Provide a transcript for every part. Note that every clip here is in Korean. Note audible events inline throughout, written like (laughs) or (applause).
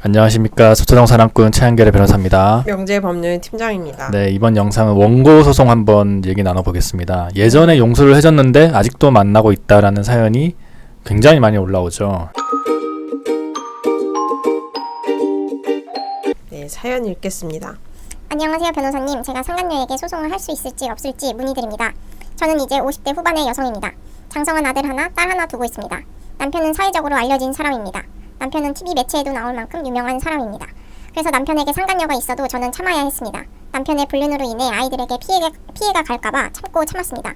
안녕하십니까 소초동 사랑꾼 최한결의 변호사입니다. 명재 법률 팀장입니다. 네 이번 영상은 원고 소송 한번 얘기 나눠보겠습니다. 예전에 용서를 해줬는데 아직도 만나고 있다라는 사연이 굉장히 많이 올라오죠. 네, 사연 읽겠습니다. 안녕하세요 변호사님 제가 상간녀에게 소송을 할 수 있을지 없을지 문의드립니다 저는 이제 50대 후반의 여성입니다 장성한 아들 하나 딸 하나 두고 있습니다 남편은 사회적으로 알려진 사람입니다 남편은 TV 매체에도 나올 만큼 유명한 사람입니다. 그래서 남편에게 상간녀가 있어도 저는 참아야 했습니다. 남편의 불륜으로 인해 아이들에게 피해가, 피해가 갈까봐 참고 참았습니다.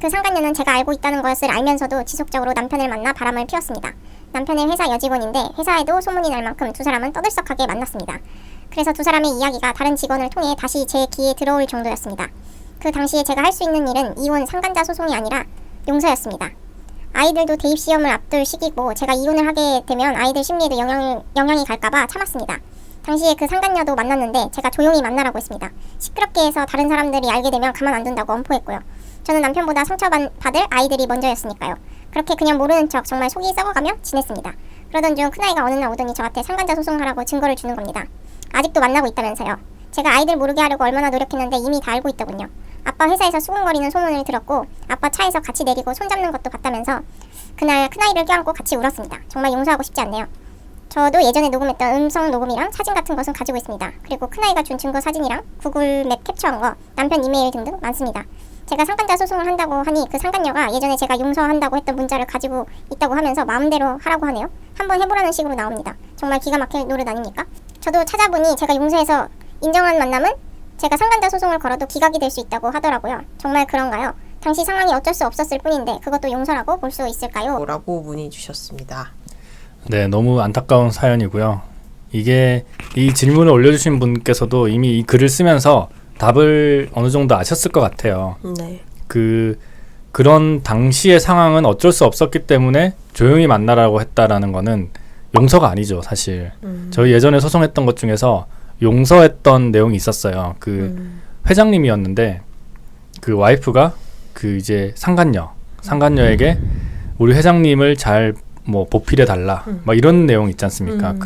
그 상간녀는 제가 알고 있다는 것을 알면서도 지속적으로 남편을 만나 바람을 피웠습니다. 남편의 회사 여직원인데 회사에도 소문이 날 만큼 두 사람은 떠들썩하게 만났습니다. 그래서 두 사람의 이야기가 다른 직원을 통해 다시 제 귀에 들어올 정도였습니다. 그 당시에 제가 할 수 있는 일은 이혼 상간자 소송이 아니라 용서였습니다. 아이들도 대입 시험을 앞둘 시기고 제가 이혼을 하게 되면 아이들 심리에도 영향이, 영향이 갈까봐 참았습니다. 당시에 그 상간녀도 만났는데 제가 조용히 만나라고 했습니다. 시끄럽게 해서 다른 사람들이 알게 되면 가만 안 둔다고 엄포했고요. 저는 남편보다 상처받을 아이들이 먼저였으니까요. 그렇게 그냥 모르는 척 정말 속이 썩어가며 지냈습니다. 그러던 중 큰아이가 어느 날 오더니 저한테 상간자 소송하라고 증거를 주는 겁니다. 아직도 만나고 있다면서요. 제가 아이들 모르게 하려고 얼마나 노력했는데 이미 다 알고 있더군요. 아빠 회사에서 수근거리는 소문을 들었고 아빠 차에서 같이 내리고 손잡는 것도 봤다면서 그날 큰아이를 껴안고 같이 울었습니다. 정말 용서하고 싶지 않네요. 저도 예전에 녹음했던 음성 녹음이랑 사진 같은 것은 가지고 있습니다. 그리고 큰아이가 준 증거 사진이랑 구글 맵 캡처한 거, 남편 이메일 등등 많습니다. 제가 상간자 소송을 한다고 하니 그 상간녀가 예전에 제가 용서한다고 했던 문자를 가지고 있다고 하면서 마음대로 하라고 하네요. 한번 해보라는 식으로 나옵니다. 정말 기가 막힐 노릇 아닙니까? 저도 찾아보니 제가 용서해서 인정한 만남은 제가 상간자 소송을 걸어도 기각이 될 수 있다고 하더라고요. 정말 그런가요? 당시 상황이 어쩔 수 없었을 뿐인데 그것도 용서라고 볼 수 있을까요? 라고 문의 주셨습니다. 네 너무 안타까운 사연이고요. 이게 이 질문을 올려주신 분께서도 이미 이 글을 쓰면서 답을 어느 정도 아셨을 것 같아요. 네. 그 그런 당시의 상황은 어쩔 수 없었기 때문에 조용히 만나라고 했다라는 거는 용서가 아니죠, 사실. 음. 저희 예전에 소송했던 것 중에서 용서했던 내용이 있었어요. 그 음. 회장님이었는데 그 와이프가 그 이제 상간녀 상간녀에게 우리 회장님을 잘 뭐 보필해 달라 음. 막 이런 내용 있지 않습니까? 음.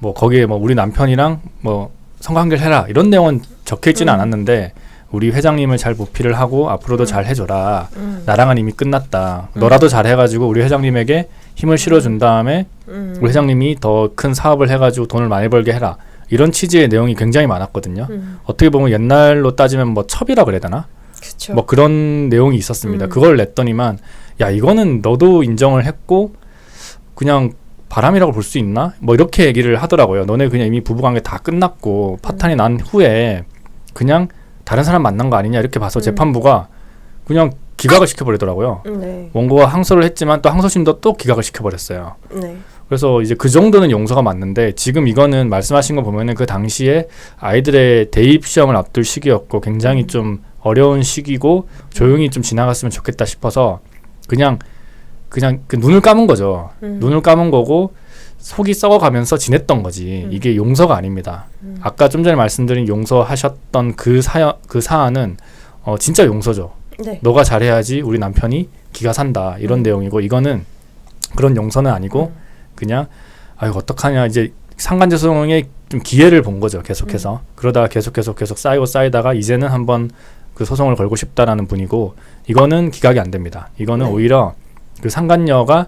그뭐 거기에 뭐 우리 남편이랑 뭐 성관계를 해라 이런 내용은 적혀 있지는 음. 않았는데 우리 회장님을 잘 보필을 하고 앞으로도 잘 해줘라 음. 나랑은 이미 끝났다 음. 너라도 잘 해가지고 우리 회장님에게 힘을 실어준 다음에 음. 우리 회장님이 더 큰 사업을 해가지고 돈을 많이 벌게 해라 이런 취지의 내용이 굉장히 많았거든요. 음. 어떻게 보면 옛날로 따지면 뭐 첩이라 그래야 되나? 그쵸. 뭐 그런 내용이 있었습니다. 음. 그걸 냈더니만 야 이거는 너도 인정을 했고 그냥 바람이라고 볼 수 있나? 뭐 이렇게 얘기를 하더라고요. 너네 그냥 이미 부부관계 다 끝났고 파탄이 난 후에 그냥 다른 사람 만난 거 아니냐 이렇게 봐서 음. 재판부가 그냥 기각을 시켜버리더라고요. 네. 원고가 항소를 했지만 또 항소심도 또 기각을 시켜버렸어요. 네. 그래서 이제 그 정도는 용서가 맞는데 지금 이거는 말씀하신 거 보면은 그 당시에 아이들의 대입 시험을 앞둘 시기였고 굉장히 좀 어려운 시기고 조용히 좀 지나갔으면 좋겠다 싶어서 그냥 그냥 그 눈을 감은 거죠. 음. 눈을 감은 거고 속이 썩어가면서 지냈던 거지. 음. 이게 용서가 아닙니다. 음. 아까 좀 전에 말씀드린 용서하셨던 그 사연 그 사안은 어 진짜 용서죠. 네. 너가 잘해야지 우리 남편이 기가 산다 이런 음. 내용이고 이거는 그런 용서는 아니고 음. 그냥 아유 어떡하냐 이제 상간제 소송에 좀 기회를 본 거죠 계속해서 음. 그러다가 계속 계속 계속 쌓이고 쌓이다가 이제는 한번 그 소송을 걸고 싶다라는 분이고 이거는 기각이 안 됩니다 이거는 네. 오히려 그 상간녀가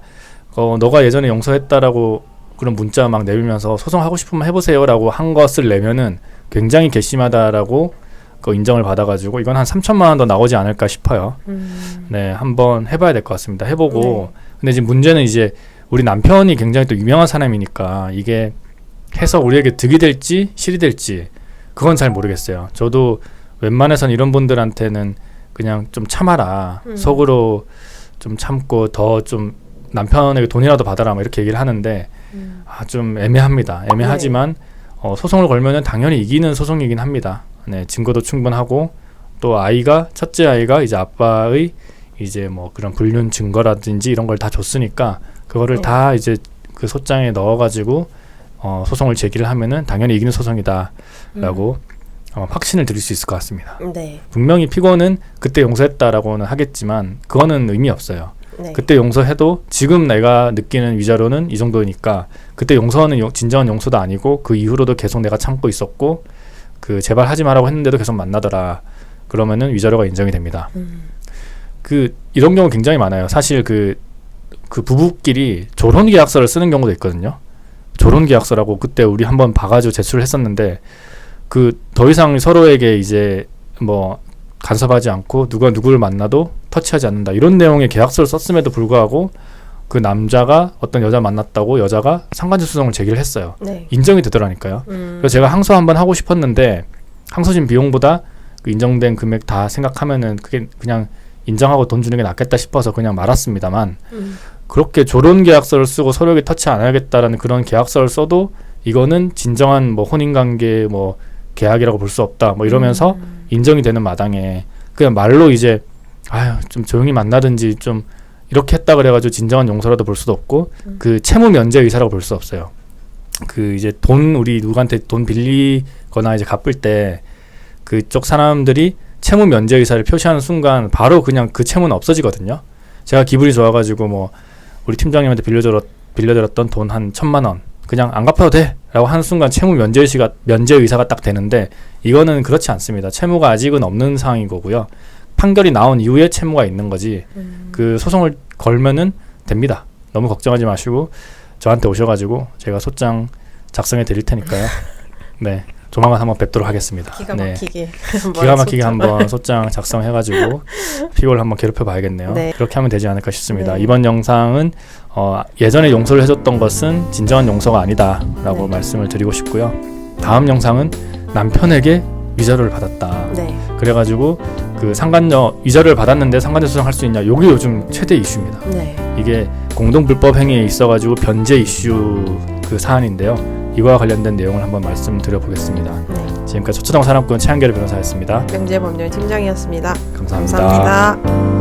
어 너가 예전에 용서했다라고 그런 문자 막 내밀면서 소송하고 싶으면 해보세요라고 한 것을 내면은 굉장히 괘씸하다라고 그 인정을 받아가지고 이건 한 3천만 원 더 나오지 않을까 싶어요. 음. 네, 한번 해봐야 될 것 같습니다. 해보고. 네. 근데 지금 문제는 이제 우리 남편이 굉장히 또 유명한 사람이니까 이게 해서 우리에게 득이 될지 실이 될지 그건 잘 모르겠어요. 저도 웬만해선 이런 분들한테는 그냥 좀 참아라. 음. 속으로 좀 참고 더 좀 남편에게 돈이라도 받아라. 뭐 이렇게 얘기를 하는데 음. 아, 좀 애매합니다. 애매하지만 어, 소송을 걸면은 당연히 이기는 소송이긴 합니다. 네, 증거도 충분하고 또 아이가 첫째 아이가 이제 아빠의 이제 뭐 그런 불륜 증거라든지 이런 걸 다 줬으니까 그거를 네. 다 이제 그 소장에 넣어가지고 어, 소송을 제기를 하면은 당연히 이기는 소송이다라고 어, 확신을 드릴 수 있을 것 같습니다. 음. 네. 분명히 피고는 그때 용서했다라고는 하겠지만 그거는 의미 없어요. 네. 그때 용서해도 지금 내가 느끼는 위자료는 이 정도니까 그때 용서는 용- 진정한 용서도 아니고 그 이후로도 계속 내가 참고 있었고 그 제발 하지 말라고 했는데도 계속 만나더라. 그러면은 위자료가 인정이 됩니다. 음. 그 이런 경우 굉장히 많아요. 사실 그 그 부부끼리 졸혼 계약서를 쓰는 경우도 있거든요. 졸혼 계약서라고 그때 우리 한번 봐가지고 제출을 했었는데 그 더 이상 서로에게 이제 뭐 간섭하지 않고 누가 누구를 만나도 터치하지 않는다 이런 내용의 계약서를 썼음에도 불구하고 그 남자가 어떤 여자 만났다고 여자가 상간제 소송을 제기를 했어요. 네. 인정이 되더라니까요. 음. 그래서 제가 항소 한번 하고 싶었는데 항소심 비용보다 그 인정된 금액 다 생각하면은 그게 그냥 인정하고 돈 주는 게 낫겠다 싶어서 그냥 말았습니다만 음. 그렇게 조론 계약서를 쓰고 서로에게 터치 안 하겠다라는 그런 계약서를 써도 이거는 진정한 뭐 혼인 관계 뭐 계약이라고 볼 수 없다 뭐 이러면서 음. 인정이 되는 마당에 그냥 말로 이제 아유 좀 조용히 만나든지 좀 이렇게 했다 그래가지고 진정한 용서라도 볼 수도 없고 음. 그 채무 면제 의사라고 볼 수 없어요. 그 이제 돈 우리 누구한테 돈 빌리거나 이제 갚을 때 그쪽 사람들이 채무 면제 의사를 표시하는 순간 바로 그냥 그 채무는 없어지거든요. 제가 기분이 좋아가지고 뭐 우리 팀장님한테 빌려줬 빌려드렸던 돈 한 천만 원 그냥 안 갚아도 돼라고 하는 순간 채무 면제 의사가 면제 의사가 딱 되는데 이거는 그렇지 않습니다. 채무가 아직은 없는 상황인 거고요. 판결이 나온 이후에 채무가 있는 거지 음. 그 소송을 걸면은 됩니다. 너무 걱정하지 마시고 저한테 오셔가지고 제가 소장 작성해 드릴 테니까요. (laughs) 네, 조만간 한번 뵙도록 하겠습니다. 기가 네, 막히게 (laughs) 기가 막히게 한번 소장 작성해가지고 피고를 한번 괴롭혀 봐야겠네요. 네. 그렇게 하면 되지 않을까 싶습니다. 네. 이번 영상은 어, 예전에 용서를 해줬던 것은 진정한 용서가 아니다라고 네. 말씀을 드리고 싶고요. 다음 영상은 남편에게 위자료를 받았다. 네. 그래가지고 그 상간녀 위자료를 받았는데 상간녀 수정할 수 있냐? 요게 요즘 최대 이슈입니다. 네. 이게 공동 불법 행위에 있어가지고 변제 이슈 그 사안인데요. 이와 관련된 내용을 한번 말씀드려 보겠습니다. 네. 지금까지 초초당 산업군 최한결 변호사였습니다. 명재법률 팀장이었습니다. 감사합니다. 감사합니다.